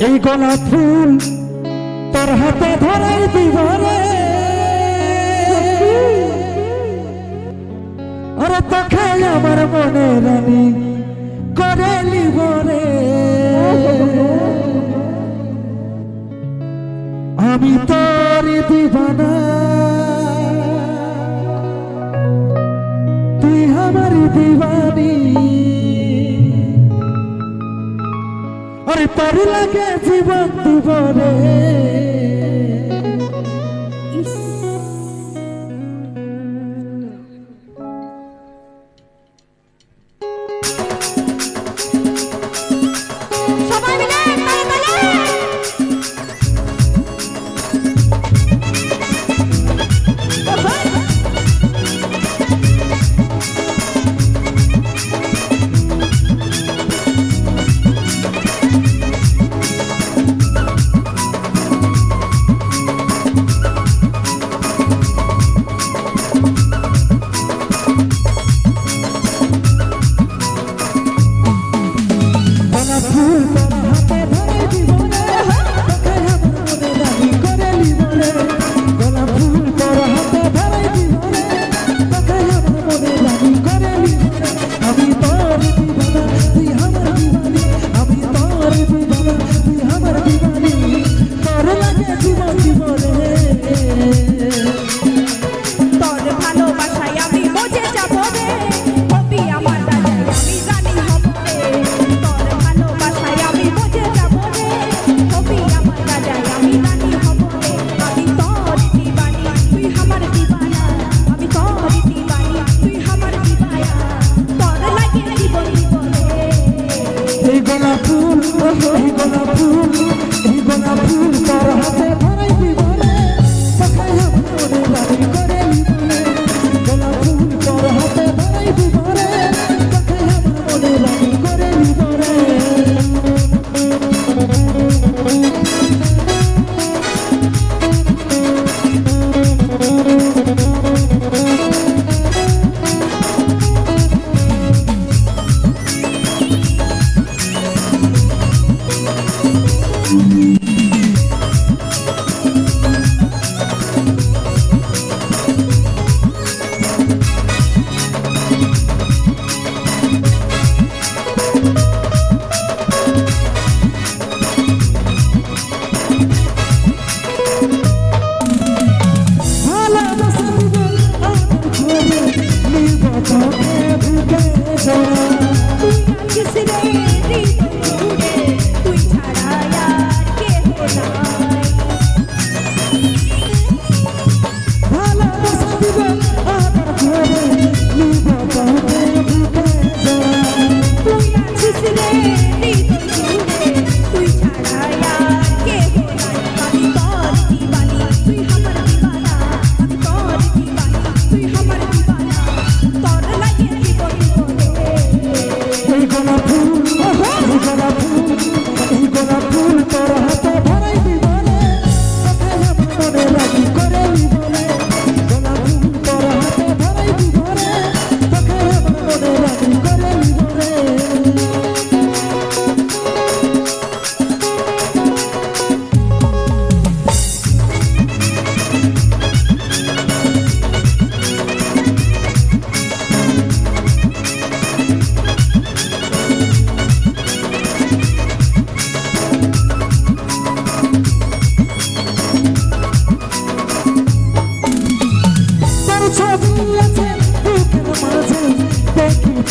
এই গোলাপ ফুল তোর হাতে ধরাই দিব আর আরে তোকে আমার মনে রানি করে লিবরে আমি তোর দিবানা। তুই আমার দিবানী। তোর লাগে জীবন দিব রে।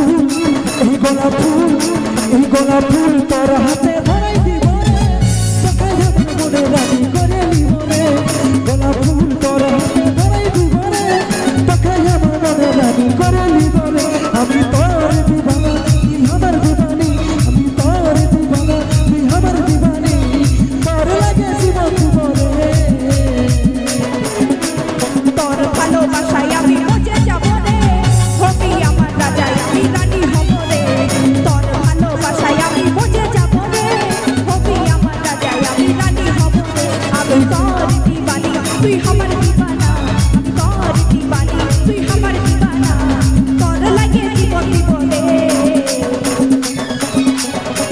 ফুল এই গোলাপ ফুল এই গোলাপ ফুল তোর হাতে তুই আমার দিবানা তোর দিবানি তুই আমার দিবানা তোর লাগে জীবন দিবনে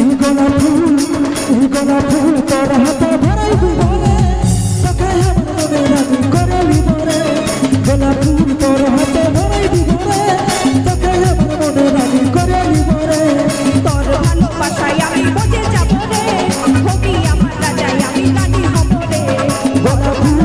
ইগোনা ফুল ইগোনা ফুল তোর হাতে ভরাই দিবনে তোকে হবে না করে দিবনে গোলাপ ফুল তোর হাতে ভরাই দিবনে তোকে হবে না করে দিবনে তোর ভালোবাসায় আমি বসে যাব রে হবি আমার রাজায় আমি রানী হব রে। গোলাপ ফুল